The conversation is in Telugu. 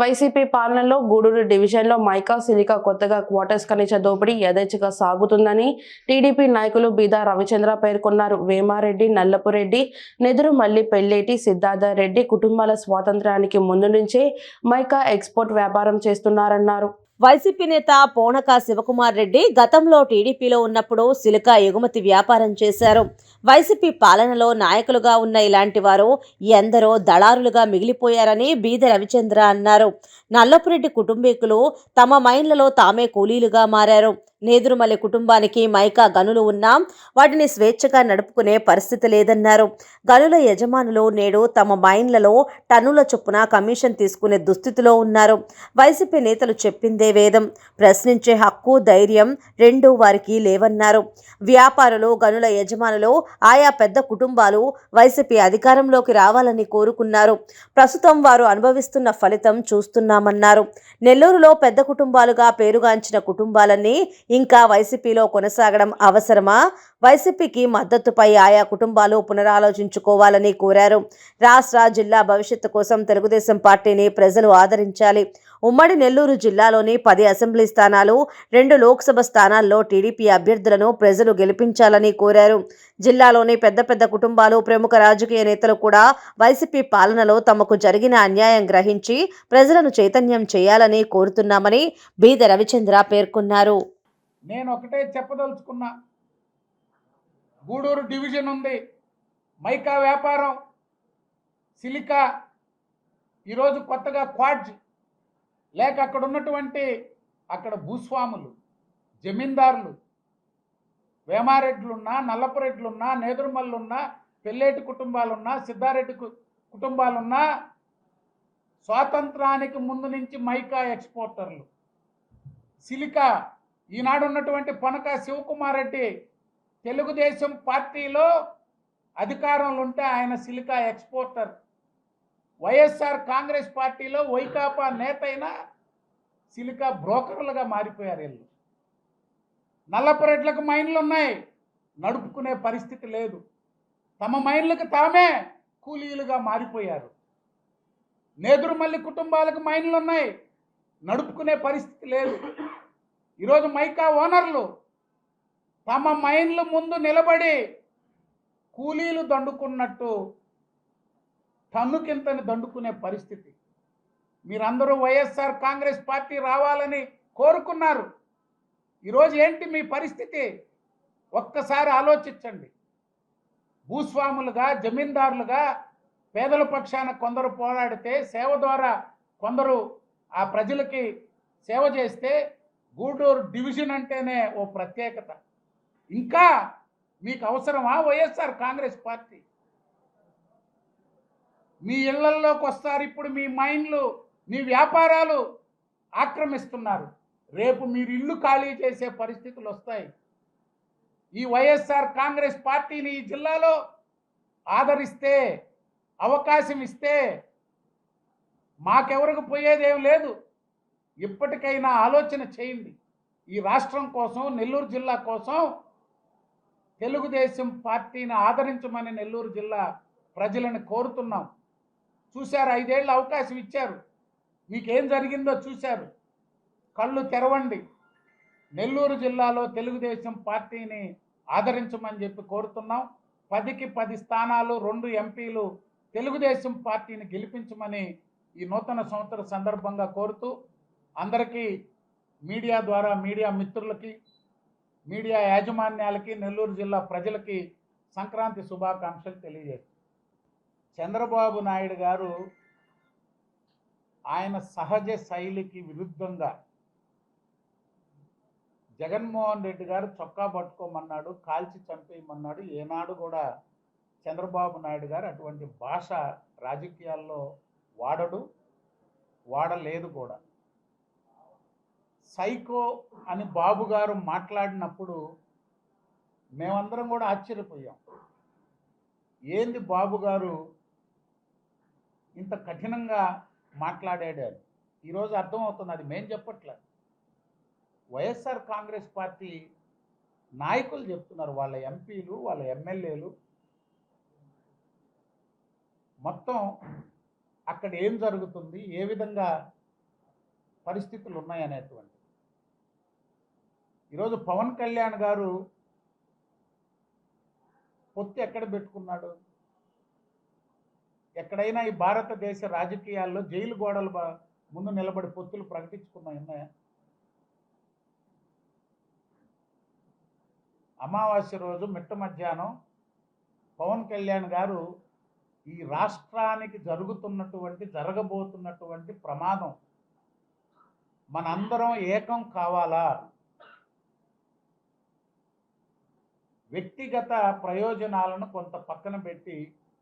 వైసీపీ పాలనలో గూడూరు డివిజన్లో మైకా సిలికా కొత్తగా క్వార్టర్స్ ఖనిజ దోపిడీ యథేచ్ఛగా సాగుతుందని టీడీపీ నాయకులు బీదా రవిచంద్ర పేర్కొన్నారు. వేమారెడ్డి నల్లపురెడ్డి నెదురుమల్లి పెళ్ళేటి సిద్ధార్థ రెడ్డి కుటుంబాల స్వాతంత్రానికి ముందు నుంచే మైకా ఎక్స్పోర్ట్ వ్యాపారం చేస్తున్నారన్నారు. వైసీపీ నేత పోనక శివకుమార్ రెడ్డి గతంలో టీడీపీలో ఉన్నప్పుడు సిలికా ఎగుమతి వ్యాపారం చేశారు. వైసీపీ పాలనలో నాయకులుగా ఉన్న ఇలాంటి వారు ఎందరో దళారులుగా మిగిలిపోయారని బీద రవిచంద్ర అన్నారు. నల్లపురెడ్డి కుటుంబీకులు తమ మైన్లలో తామే కూలీలుగా మారారు. నేదురుమల్లి కుటుంబానికి మైకా గనులు ఉన్నా. వాటిని స్వేచ్ఛగా నడుపుకునే పరిస్థితి లేదన్నారు. గనుల యజమానులు నేడు తమ మైన్లలో టన్నుల చొప్పున కమిషన్ తీసుకునే దుస్థితిలో ఉన్నారు. వైసీపీ నేతలు చెప్పిందే వేదం. ప్రశ్నించే హక్కు ధైర్యం రెండు వారికి లేవన్నారు. వ్యాపారులు గనుల యజమానులు ఆయా పెద్ద కుటుంబాలు వైసీపీ అధికారంలోకి రావాలని కోరుకున్నారు. ప్రస్తుతం వారు అనుభవిస్తున్న ఫలితం చూస్తున్నామన్నారు. నెల్లూరులో పెద్ద కుటుంబాలుగా పేరుగాంచిన కుటుంబాలన్నీ ఇంకా వైసీపీలో కొనసాగడం అవసరమా? వైసీపీకి మద్దతుపై ఆయా కుటుంబాలు పునరాలోచించుకోవాలని కోరారు. రాష్ట్ర జిల్లా భవిష్యత్తు కోసం తెలుగుదేశం పార్టీని ప్రజలు ఆదరించాలి. ఉమ్మడి నెల్లూరు జిల్లాలోని పది అసెంబ్లీ స్థానాలు రెండు లోక్సభ స్థానాల్లో టీడీపీ అభ్యర్థులను ప్రజలు గెలిపించాలని కోరారు. జిల్లాలోని పెద్ద పెద్ద కుటుంబాలు ప్రముఖ రాజకీయ నేతలు కూడా వైసీపీ పాలనలో తమకు జరిగిన అన్యాయం గ్రహించి ప్రజలను చైతన్యం చేయాలని కోరుతున్నామని బీద రవిచంద్ర పేర్కొన్నారు. నేను ఒకటే చెప్పదలుచుకున్నా. గూడూరు డివిజన్ ఉంది. మైకా వ్యాపారం సిలికా ఈరోజు కొత్తగా క్వాడ్జ్ లేక అక్కడ ఉన్నటువంటి అక్కడ భూస్వాములు జమీందారులు వేమారెడ్లున్నా నల్లపరెడ్లున్నా నేదురుమల్లున్నా పెళ్ళేటి కుటుంబాలున్నా సిద్ధారెడ్డి కుటుంబాలున్నా స్వాతంత్రానికి ముందు నుంచి మైకా ఎక్స్పోర్టర్లు. సిలికా ఈనాడు ఉన్నటువంటి పొనక శివకుమార్ రెడ్డి తెలుగుదేశం పార్టీలో అధికారంలో ఉంటే ఆయన సిలికా ఎక్స్పోర్టర్. వైఎస్ఆర్ కాంగ్రెస్ పార్టీలో వైకాపా నేత అయినా సిలికా బ్రోకర్లుగా మారిపోయారు వీళ్ళు. నల్లపురెడ్లకు మైన్లు ఉన్నాయి నడుపుకునే పరిస్థితి లేదు. తమ మైన్లకు తామే కూలీలుగా మారిపోయారు. నేదురుమల్లి కుటుంబాలకు మైన్లు ఉన్నాయి నడుపుకునే పరిస్థితి లేదు. ఈరోజు మైకా ఓనర్లు తమ మైన్లు ముందు నిలబడి కూలీలు దండుకున్నట్టు టన్నుకింతని దండుకునే పరిస్థితి. మీరందరూ వైఎస్ఆర్ కాంగ్రెస్ పార్టీ రావాలని కోరుకున్నారు. ఈరోజు ఏంటి మీ పరిస్థితి? ఒక్కసారి ఆలోచించండి. భూస్వాములుగా జమీందారులుగా పేదల పక్షాన కొందరు పోరాడితే సేవ ద్వారా కొందరు ఆ ప్రజలకి సేవ చేస్తే గూడూరు డివిజన్ అంటేనే ఓ ప్రత్యేకత. ఇంకా మీకు అవసరమా వైఎస్ఆర్ కాంగ్రెస్ పార్టీ? మీ ఇళ్ళల్లోకి వస్తారు ఇప్పుడు మీ మైండ్లు మీ వ్యాపారాలు ఆక్రమిస్తున్నారు. రేపు మీరు ఇల్లు ఖాళీ చేసే పరిస్థితులు వస్తాయి. ఈ వైఎస్ఆర్ కాంగ్రెస్ పార్టీని ఈ జిల్లాలో ఆదరిస్తే అవకాశం ఇస్తే మాకెవరికి పోయేదేం లేదు. ఇప్పటికైనా ఆలోచన చేయండి. ఈ రాష్ట్రం కోసం నెల్లూరు జిల్లా కోసం తెలుగుదేశం పార్టీని ఆదరించమని నెల్లూరు జిల్లా ప్రజలను కోరుతున్నాం. చూశారు ఐదేళ్ళు అవకాశం ఇచ్చారు. మీకేం జరిగిందో చూశారు. కళ్ళు తెరవండి. నెల్లూరు జిల్లాలో తెలుగుదేశం పార్టీని ఆదరించమని చెప్పి కోరుతున్నాం. పదికి పది స్థానాలు రెండు ఎంపీలు తెలుగుదేశం పార్టీని గెలిపించమని ఈ నూతన సంవత్సర సందర్భంగా కోరుతూ అందరికీ మీడియా ద్వారా మీడియా మిత్రులకి మీడియా యాజమాన్యాలకి నెల్లూరు జిల్లా ప్రజలకి సంక్రాంతి శుభాకాంక్షలు తెలియజేస్తాను చంద్రబాబు నాయుడు గారు ఆయన సహజ శైలికి విరుద్ధంగా జగన్మోహన్ రెడ్డి గారు చొక్కా పట్టుకోమన్నాడు కాల్చి చంపేయమన్నాడు. ఏనాడు కూడా చంద్రబాబు నాయుడు గారు అటువంటి భాష రాజకీయాల్లో వాడడు వాడలేదు కూడా. సైకో అని బాబు గారు మాట్లాడినప్పుడు మేమందరం కూడా ఆశ్చర్యపోయాం. ఏంది బాబు గారు ఇంత కఠినంగా మాట్లాడాడు ఈరోజు అర్థమవుతుంది అది మేం చెప్పట్లేదు. వైఎస్ఆర్ కాంగ్రెస్ పార్టీ నాయకులు చెప్తున్నారు వాళ్ళ ఎంపీలు వాళ్ళ ఎమ్మెల్యేలు. మొత్తం అక్కడ ఏం జరుగుతుంది ఏ విధంగా పరిస్థితులు ఉన్నాయనేటువంటి ఈరోజు పవన్ కళ్యాణ్ గారు పొత్తు ఎక్కడ పెట్టుకున్నాడు? ఎక్కడైనా ఈ భారతదేశ రాజకీయాల్లో జైలు గోడలు ముందు నిలబడి పొత్తులు ప్రకటించుకున్నాయి ఉన్నాయా? అమావాస్య రోజు మిట్ట మధ్యాహ్నం పవన్ కళ్యాణ్ గారు ఈ రాష్ట్రానికి జరుగుతున్నటువంటి జరగబోతున్నటువంటి ప్రమాదం మనందరం ఏకం కావాలా? వ్యక్తిగత ప్రయోజనాలను కొంత పక్కన పెట్టి